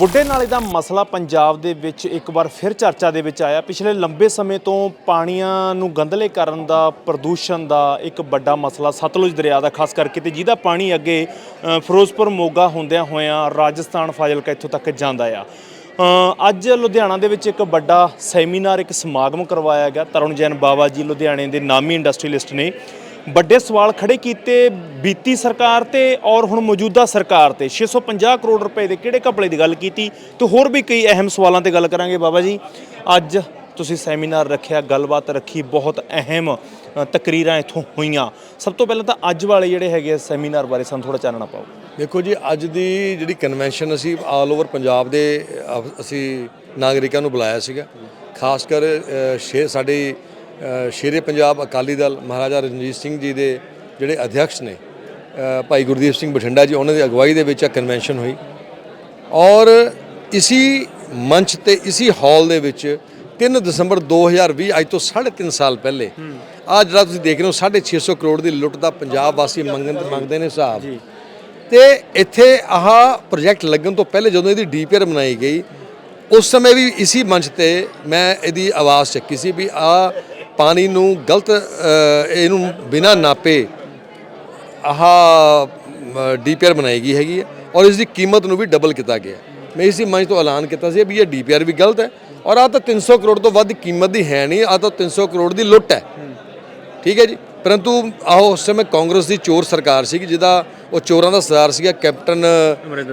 ਬੁੱਢੇ ਨਾਲੇ ਦਾ ਮਸਲਾ ਪੰਜਾਬ ਦੇ ਵਿੱਚ ਇੱਕ ਵਾਰ ਫਿਰ ਚਰਚਾ ਦੇ ਵਿੱਚ ਆਇਆ। ਪਿਛਲੇ ਲੰਬੇ ਸਮੇਂ ਤੋਂ ਪਾਣੀਆਂ ਨੂੰ ਗੰਧਲੇ ਕਰਨ ਦਾ, ਪ੍ਰਦੂਸ਼ਣ ਦਾ ਇੱਕ ਵੱਡਾ ਮਸਲਾ ਸਤਲੁਜ ਦਰਿਆ ਦਾ, ਖਾਸ ਕਰਕੇ ਤੇ ਜਿਹਦਾ ਪਾਣੀ ਅੱਗੇ ਫਿਰੋਜ਼ਪੁਰ ਮੋਗਾ ਹੁੰਦਿਆਂ ਹੋਇਆਂ ਰਾਜਸਥਾਨ, ਫਾਜ਼ਿਲਕਾ ਇੱਥੋਂ ਤੱਕ ਜਾਂਦਾ ਆ। ਅੱਜ ਲੁਧਿਆਣਾ ਦੇ ਵਿੱਚ ਇੱਕ ਵੱਡਾ ਸੈਮੀਨਾਰ, ਇੱਕ ਸਮਾਗਮ ਕਰਵਾਇਆ ਗਿਆ। ਤਰੁਣ ਜੈਨ ਬਾਵਾ ਜੀ ਲੁਧਿਆਣੇ ਦੇ ਨਾਮੀ ਇੰਡਸਟਰੀਲਿਸਟ ਨੇ। ਵੱਡੇ ਸਵਾਲ ਖੜੇ ਕੀਤੇ ਬੀਤੀ ਸਰਕਾਰ ਤੇ ਔਰ ਹੁਣ ਮੌਜੂਦਾ ਸਰਕਾਰ ਤੇ। 650 ਕਰੋੜ ਰੁਪਏ ਦੇ ਕਿਹੜੇ ਘਪਲੇ ਦੀ ਗੱਲ ਕੀਤੀ? ਤੇ ਹੋਰ ਵੀ ਕਈ ਅਹਿਮ ਸਵਾਲਾਂ ਤੇ ਗੱਲ ਕਰਾਂਗੇ ਬਾਬਾ ਜੀ। ਅੱਜ ਤੁਸੀਂ ਸੈਮੀਨਾਰ ਰੱਖਿਆ ਗੱਲਬਾਤ ਰੱਖੀ ਬਹੁਤ ਅਹਿਮ ਤਕਰੀਰਾਂ ਇੱਥੋਂ ਹੋਈਆਂ। ਸਭ ਤੋਂ ਪਹਿਲਾਂ ਤਾਂ ਅੱਜ ਵਾਲੇ ਜਿਹੜੇ ਹੈਗੇ ਆ ਸੈਮੀਨਾਰ ਬਾਰੇ ਸਾਨੂੰ ਥੋੜਾ ਚਾਨਣਾ ਪਾਓ। ਦੇਖੋ ਜੀ ਅੱਜ ਦੀ ਜਿਹੜੀ ਕਨਵੈਨਸ਼ਨ ਅਸੀਂ ਆਲ ਓਵਰ ਪੰਜਾਬ ਦੇ ਅਸੀਂ ਨਾਗਰਿਕਾਂ ਨੂੰ ਬੁਲਾਇਆ ਸੀਗਾ। ਖਾਸ ਕਰ ਅਹ, ਸ਼ੇ ਸਾਡੀ ਸ਼ੇਰੇ ਪੰਜਾਬ ਅਕਾਲੀ ਦਲ ਮਹਾਰਾਜਾ ਰਣਜੀਤ ਸਿੰਘ ਜੀ ਦੇ ਜਿਹੜੇ ਅਧਿਅਕਸ਼ ਨੇ ਭਾਈ ਗੁਰਦੀਪ ਸਿੰਘ ਬਠਿੰਡਾ ਜੀ ਉਹਨਾਂ ਦੀ ਅਗਵਾਈ ਦੇ ਵਿੱਚ ਇਹ ਕਨਵੈਨਸ਼ਨ ਹੋਈ। ਔਰ ਇਸੀ ਮੰਚ ਤੇ ਇਸੀ ਹਾਲ ਦੇ ਵਿੱਚ 3 ਦਸੰਬਰ 2020 ਅੱਜ ਤੋਂ 3.5 ਸਾਲ ਪਹਿਲੇ ਆ ਜਿਹੜਾ ਤੁਸੀਂ ਦੇਖ ਰਹੇ ਹੋ 650 ਕਰੋੜ ਦੀ ਲੁੱਟ ਦਾ ਪੰਜਾਬ ਵਾਸੀ ਮੰਗਣ ਮੰਗਦੇ ਨੇ ਹਿਸਾਬ। ਤੇ ਇੱਥੇ ਆਹ ਪ੍ਰੋਜੈਕਟ ਲੱਗਣ ਤੋਂ ਪਹਿਲੇ ਜਦੋਂ ਇਹਦੀ ਡੀਪੀਆਰ ਬਣਾਈ ਗਈ ਉਸ ਸਮੇਂ ਵੀ ਇਸੀ ਮੰਚ ਤੇ ਮੈਂ ਇਹਦੀ ਆਵਾਜ਼ ਚੱਕੀ ਸੀ ਵੀ ਆ ਪਾਣੀ ਨੂੰ ਗਲਤ ਇਹਨੂੰ ਬਿਨਾਂ ਨਾਪੇ ਆਹ ਡੀਪੀਆਰ ਬਣਾਈ ਗਈ ਹੈਗੀ ਹੈ ਔਰ ਇਸ ਦੀ ਕੀਮਤ ਨੂੰ ਵੀ ਡਬਲ ਕੀਤਾ ਗਿਆ ਮੈਂ ਇਸੇ ਮੰਚ ਤੋਂ ਐਲਾਨ ਕੀਤਾ ਸੀ ਵੀ ਇਹ ਡੀਪੀਆਰ ਵੀ ਗਲਤ ਹੈ ਔਰ ਆ ਤਾਂ 300 ਕਰੋੜ ਤੋਂ ਵੱਧ ਕੀਮਤ ਦੀ ਹੈ ਨਹੀਂ ਆ ਤਾਂ 300 ਕਰੋੜ ਦੀ ਲੁੱਟ ਹੈ। ਠੀਕ ਹੈ ਜੀ? ਪਰੰਤੂ ਆਹੋ ਉਸ ਸਮੇਂ ਕਾਂਗਰਸ ਦੀ ਚੋਰ ਸਰਕਾਰ ਸੀ ਜਿਹਦਾ ਉਹ ਚੋਰਾਂ ਦਾ ਸਰਦਾਰ ਸੀਗਾ ਕੈਪਟਨ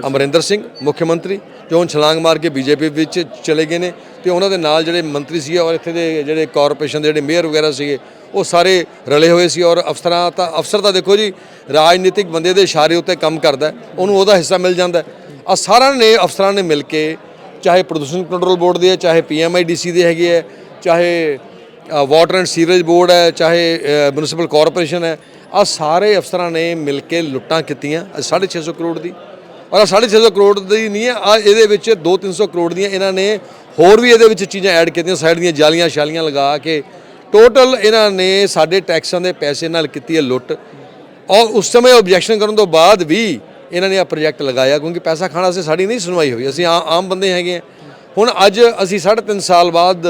ਅਮਰਿੰਦਰ ਸਿੰਘ। ਮੁੱਖ ਮੰਤਰੀ ਜੋ ਹੁਣ ਛਲਾਂਗ ਮਾਰ ਕੇ ਬੀਜੇਪੀ ਵਿੱਚ ਚਲੇ ਗਏ ਨੇ ਤੇ ਉਹਨਾਂ ਦੇ ਨਾਲ ਜਿਹੜੇ ਮੰਤਰੀ ਸੀਗੇ ਔਰ ਇੱਥੇ ਦੇ ਜਿਹੜੇ ਕਾਰਪੋਰੇਸ਼ਨ ਦੇ ਜਿਹੜੇ ਮੇਅਰ ਵਗੈਰਾ ਸੀਗੇ ਉਹ ਸਾਰੇ ਰਲੇ ਹੋਏ ਸੀ ਔਰ ਅਫਸਰਾਂ ਤਾਂ ਅਫਸਰ ਤਾਂ ਦੇਖੋ ਜੀ ਰਾਜਨੀਤਿਕ ਬੰਦੇ ਦੇ ਇਸ਼ਾਰੇ ਉੱਤੇ ਕੰਮ ਕਰਦਾ ਉਹਨੂੰ ਉਹਦਾ ਹਿੱਸਾ ਮਿਲ ਜਾਂਦਾ ਆ ਸਾਰਿਆਂ ਨੇ ਅਫਸਰਾਂ ਨੇ ਮਿਲ ਕੇ ਚਾਹੇ ਪ੍ਰਦੂਸ਼ਣ ਕੰਟਰੋਲ ਬੋਰਡ ਦੇ ਹੈ ਚਾਹੇ ਪੀਐਮਆਈਡੀਸੀ ਦੇ ਹੈਗੇ ਹੈ ਚਾਹੇ ਵਾਟਰ ਐਂਡ ਸੀਵਰੇਜ ਬੋਰਡ ਹੈ, ਚਾਹੇ ਮਿਊਨਿਸਪਲ ਕਾਰਪੋਰੇਸ਼ਨ ਹੈ ਆ ਸਾਰੇ ਅਫਸਰਾਂ ਨੇ ਮਿਲ ਕੇ ਲੁੱਟਾਂ ਕੀਤੀਆਂ 650 ਕਰੋੜ ਦੀ। ਔਰ 650 ਕਰੋੜ ਦੀ ਨਹੀਂ ਹੈ ਆ ਇਹਦੇ ਵਿੱਚ 2-300 ਕਰੋੜ ਦੀਆਂ ਇਹਨਾਂ ਨੇ ਹੋਰ ਵੀ ਇਹਦੇ ਵਿੱਚ ਚੀਜ਼ਾਂ ਐਡ ਕੀਤੀਆਂ, ਸਾਈਡ ਦੀਆਂ ਜਾਲੀਆਂ ਸ਼ਾਲੀਆਂ ਲਗਾ ਕੇ। ਟੋਟਲ ਇਹਨਾਂ ਨੇ ਸਾਡੇ ਟੈਕਸਾਂ ਦੇ ਪੈਸੇ ਨਾਲ ਕੀਤੀ ਹੈ ਲੁੱਟ। ਔਰ ਉਸ ਸਮੇਂ ਆਬਜੈਕਸ਼ਨ ਕਰਨ ਤੋਂ ਬਾਅਦ ਵੀ ਇਹਨਾਂ ਨੇ ਆ ਪ੍ਰੋਜੈਕਟ ਲਗਾਇਆ, ਕਿਉਂਕਿ ਪੈਸਾ ਖਾਣਾ ਸੀ ਸਾਡੀ ਨਹੀਂ ਸੁਣਵਾਈ ਹੋਈ। ਅਸੀਂ ਆ- ਆਮ ਬੰਦੇ ਹੈਗੇ ਆ ਹੁਣ ਅੱਜ ਅਸੀਂ 3.5 ਸਾਲ ਬਾਅਦ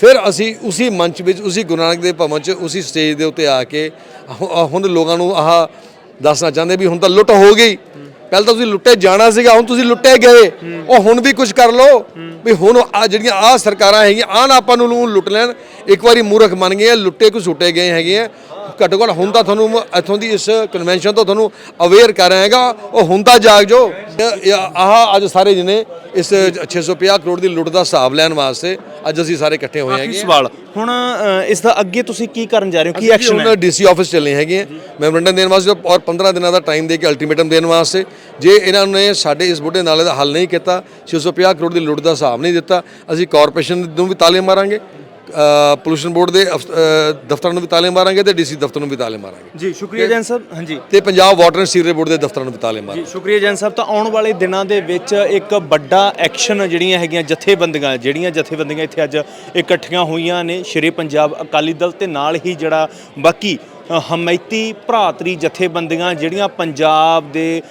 ਫਿਰ ਅਸੀਂ ਉਸੇ ਮੰਚ ਵਿੱਚ, ਉਸੇ ਗੁਰੂ ਨਾਨਕ ਦੇਵ ਭਵਨ 'ਚ, ਉਸੇ ਸਟੇਜ ਦੇ ਉੱਤੇ ਆ ਕੇ ਹੁਣ ਲੋਕਾਂ ਨੂੰ ਆਹ ਦੱਸਣਾ ਚਾਹੁੰਦੇ ਵੀ ਹੁਣ ਤਾਂ ਲੁੱਟ ਹੋ ਗਈ। ਪਹਿਲਾਂ ਤਾਂ ਤੁਸੀਂ ਲੁੱਟੇ ਜਾਣਾ ਸੀਗਾ, ਹੁਣ ਤੁਸੀਂ ਲੁੱਟੇ ਗਏ। ਉਹ ਹੁਣ ਵੀ ਕੁਝ ਕਰ ਲਓ। ਵੀ ਹੁਣ ਆ ਜਿਹੜੀਆਂ ਆ ਸਰਕਾਰਾਂ ਹੈਗੀਆਂ ਆਨ ਆਪਾਂ ਨੂੰ ਲੁੱਟ ਲੈਣ। ਇੱਕ ਵਾਰੀ ਮੂਰਖ ਬਣ ਗਏ ਲੁੱਟੇ ਕੋ ਸੁੱਟੇ ਗਏ ਹੈਗੇ ਆ। ਘੱਟੋ ਘੱਟ ਹੁਣ ਤਾਂ ਤੁਹਾਨੂੰ ਇੱਥੋਂ ਦੀ ਇਸ ਕਨਵੈਨਸ਼ਨ ਤੋਂ ਤੁਹਾਨੂੰ ਅਵੇਅਰ ਕਰ ਰਿਹਾ ਹੈਗਾ ਉਹ ਤਾਂ ਜਾਗ ਜੋ ਆਹ ਅੱਜ ਸਾਰੇ ਜਿਹਨੇ ਇਸ 650 ਕਰੋੜ ਦੀ ਲੁੱਟ ਦਾ ਹਿਸਾਬ ਲੈਣ ਵਾਸਤੇ ਅੱਜ ਅਸੀਂ ਸਾਰੇ ਇਕੱਠੇ ਹੋਏ ਹੈਗੇ ਸਵਾਲ ਹੁਣ ਇਸ ਦਾ ਅੱਗੇ ਤੁਸੀਂ ਕੀ ਕਰਨ ਜਾ ਰਹੇ ਹੋ? ਕੀ ਐਕਸ਼ਨ ਹੈ? ਡੀਸੀ ਆਫਿਸ ਚੱਲੇ ਹੈਗੇ ਮੈਮੋਰੰਡਮ ਦੇਣ ਵਾਸਤੇ ਔਰ 15 ਦਿਨਾਂ ਦਾ ਟਾਈਮ ਦੇ ਕੇ ਅਲਟੀਮੇਟਮ ਦੇਣ ਵਾਸਤੇ। ਜੇ ਇਹਨਾਂ ਨੇ ਸਾਡੇ ਇਸ ਬੁੱਢੇ ਨਾਲੇ ਦਾ ਹੱਲ ਨਹੀਂ ਕੀਤਾ 650 ਕਰੋੜ ਦੀ ਲੁੱਟ ਦਾ ਹਿਸਾਬ ਨਹੀਂ ਦਿੱਤਾ ਅਸੀਂ ਕਾਰਪੋਰੇਸ਼ਨ ਨੂੰ ਵੀ ਤਾਲੇ ਮਾਰਾਂਗੇ। ਪੋਲੂਸ਼ਨ ਬੋਰਡ ਦੇ ਦਫ਼ਤਰਾਂ ਨੂੰ ਵੀ ਤਾਲੇ ਮਾਰਾਂਗੇ ਤੇ ਡੀਸੀ ਦਫ਼ਤਰ ਨੂੰ ਵੀ ਤਾਲੇ ਮਾਰਾਂਗੇ। ਜੀ ਸ਼ੁਕਰੀਆ ਜੈਨ ਸਾਹਿਬ। ਹਾਂਜੀ। ਤੇ Punjab water and sewerage board ਦੇ ਦਫ਼ਤਰਾਂ ਨੂੰ ਵੀ ਤਾਲੇ ਮਾਰਾਂਗੇ। ਜੀ ਸ਼ੁਕਰੀਆ ਜੈਨ ਸਾਹਿਬ। ਤਾਂ ਆਉਣ ਵਾਲੇ ਦਿਨਾਂ ਦੇ ਵਿੱਚ ਇੱਕ ਵੱਡਾ ਐਕਸ਼ਨ ਜਿਹੜੀਆਂ ਹੈਗੀਆਂ ਜਥੇਬੰਦੀਆਂ ਜਿਹੜੀਆਂ ਜਥੇਬੰਦੀਆਂ ਇੱਥੇ ਅੱਜ ਇਕੱਠੀਆਂ ਹੋਈਆਂ ਨੇ ਸ਼੍ਰੀ ਪੰਜਾਬ ਅਕਾਲੀ ਦਲ ਤੇ ਨਾਲ ਹੀ ਜਿਹੜਾ ਬਾਕੀ ਹਮਾਇਤੀ ਭਰਾਤਰੀ ਜਥੇਬੰਦੀਆਂ ਜਿਹੜੀਆਂ ਪੰਜਾਬ ਦੇ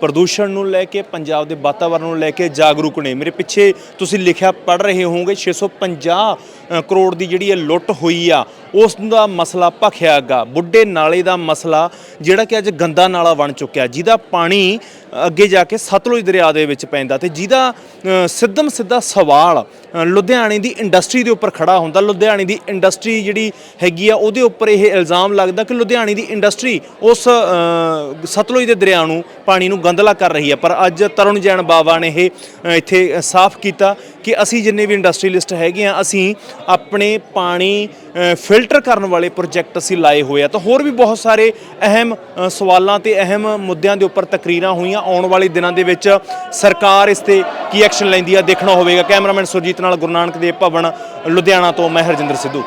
ਪ੍ਰਦੂਸ਼ਣ ਨੂੰ ਲੈ ਕੇ ਪੰਜਾਬ ਦੇ ਵਾਤਾਵਰਣ ਨੂੰ ਲੈ ਕੇ ਜਾਗਰੂਕ ਨੇ। ਮੇਰੇ ਪਿੱਛੇ ਤੁਸੀਂ ਲਿਖਿਆ ਪੜ ਰਹੇ ਹੋਵੋਗੇ 650 ਅ, ਕਰੋੜ ਦੀ ਜਿਹੜੀ ਇਹ ਲੁੱਟ ਹੋਈ ਆ ਉਸ ਦਾ ਮਸਲਾ ਭਖਿਆ ਗਾ। ਬੁੱਢੇ ਨਾਲੇ ਦਾ ਮਸਲਾ ਜਿਹੜਾ ਕਿ ਅੱਜ ਗੰਦਾ ਨਾਲਾ ਬਣ ਚੁੱਕਿਆ। ਜਿਹਦਾ ਪਾਣੀ ਅੱਗੇ ਜਾ ਕੇ ਸਤਲੁਜ ਦਰਿਆ ਦੇ ਵਿੱਚ ਪੈਂਦਾ ਤੇ ਜਿਹਦਾ ਸਿੱਧਮ ਸਿੱਧਾ ਸਵਾਲ ਲੁਧਿਆਣੇ ਦੀ ਇੰਡਸਟਰੀ ਦੇ ਉੱਪਰ ਖੜਾ ਹੁੰਦਾ। ਲੁਧਿਆਣੇ ਦੀ ਇੰਡਸਟਰੀ ਜਿਹੜੀ ਹੈਗੀ ਆ ਉਹਦੇ ਉੱਪਰ ਇਹ ਇਲਜ਼ਾਮ ਲੱਗਦਾ ਕਿ ਲੁਧਿਆਣੇ ਦੀ ਇੰਡਸਟਰੀ ਉਸ ਸਤਲੁਜ ਦੇ ਦਰਿਆ ਨੂੰ, ਪਾਣੀ ਨੂੰ ਗੰਦਲਾ ਕਰ ਰਹੀ ਹੈ। ਪਰ ਅੱਜ ਤਰੁਣ ਜੈਨ ਬਾਵਾ ਨੇ ਇਹ ਇੱਥੇ ਸਾਫ਼ ਕੀਤਾ ਕਿ ਅਸੀਂ ਜਿੰਨੇ ਵੀ ਇੰਡਸਟਰੀਲਿਸਟ ਹੈਗੇ ਆ ਅਸੀਂ ਆਪਣੇ ਪਾਣੀ ਫਿਲਟਰ ਕਰਨ ਵਾਲੇ ਪ੍ਰੋਜੈਕਟ ਅਸੀਂ ਲਾਏ ਹੋਏ ਆ। ਤਾਂ ਹੋਰ ਵੀ ਬਹੁਤ ਸਾਰੇ ਅਹਿਮ ਸਵਾਲਾਂ ਤੇ ਅਹਿਮ ਮੁੱਦਿਆਂ ਦੇ ਉੱਪਰ ਤਕਰੀਰਾਂ ਹੋਈਆਂ। ਆਉਣ ਵਾਲੇ ਦਿਨਾਂ ਦੇ ਵਿੱਚ ਸਰਕਾਰ ਇਸ ਤੇ ਕੀ ਐਕਸ਼ਨ ਲੈਂਦੀ ਆ, ਦੇਖਣਾ ਹੋਵੇਗਾ। ਕੈਮਰਾਮੈਨ ਸੁਰਜੀਤ ਨਾਲ ਗੁਰੂ ਨਾਨਕ ਦੇਵ ਭਵਨ, ਲੁਧਿਆਣਾ ਤੋਂ ਮੈਂ ਹਰਜਿੰਦਰ ਸਿੱਧੂ।